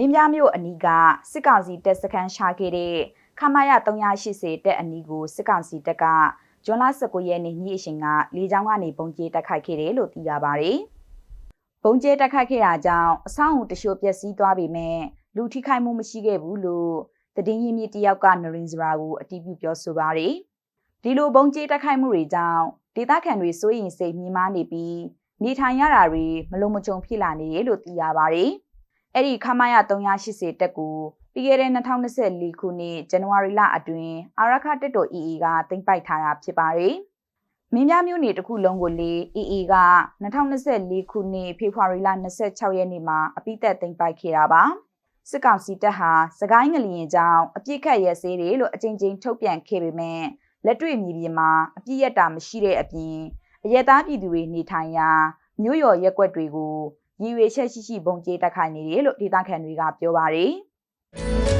မင်းပြမြို့အနီးကစစ်ကောင်စီတပ်စခန်းရှာခဲ့တဲ့ခမာရ380တပ်အနီးကိုစစ်ကောင်စီတပ်ကဂျွန်လ19ရက်နေ့ညအချိန်ကလေကြောင်းကနေပုံကျဲတိုက်ခိုက်ခဲ့တယ်လို့သိရပါတယ်။ပုံကျဲတိုက်ခိုက်ခဲ့တာကြောင့်အဆောက်အဦတချို့ပျက်စီးသွားပေမဲ့လူထိခိုက်မှုမရှိခဲ့ဘူးလို့သတင်းရင်းမြစ်တယောက်ကနရင်စရာကိုအတည်ပြုပြောဆိုပါတယ်။ဒီလိုပုံကျဲတိုက်ခိုက်မှုတွေကြောင့်ဒေသခံတွေစိုးရိမ်စိတ်မြင့်မားနေပြီးနေထိုင်ရတာတွေမလုံမခြုံဖြစ်လာနေတယ်လို့သိရပါတယ်။ အဲ့ဒီခမာယ380တက်ကိုပြီးခဲ့တဲ့2024ခုနှစ်ဇန်နဝါရီလအတွင်းအာရခတက်တော် EE ကတင်ပိုက်ထားတာဖြစ်ပါတယ်။မင်းပြမျိုးနေတစ်ခုလုံးကိုလေ EE က2024ခုနှစ်ဖေဖော်ဝါရီလ26ရက်နေ့မှာအပိသက်တင်ပိုက်ခဲ့တာပါ။စစ်ကောင်စီတပ်ဟာစကိုင်းငလျင်ကြောင့်အပြစ်ခတ်ရဲစေးတယ်လို့အကြိမ်ကြိမ်ထုတ်ပြန်ခဲ့ပေမဲ့လက်တွေ့မြေပြင်မှာအပြစ်ရတာမရှိတဲ့အပြင်အရက်သားပြည်သူတွေနေထိုင်ရာမြို့ရော်ရက်ွက်တွေကို ရည်ရွယ်ချက်ရှိရှိပုံကျဲတက်ခိုင်နေတယ်လို့ဒေသခံတွေကပြောပါတယ်။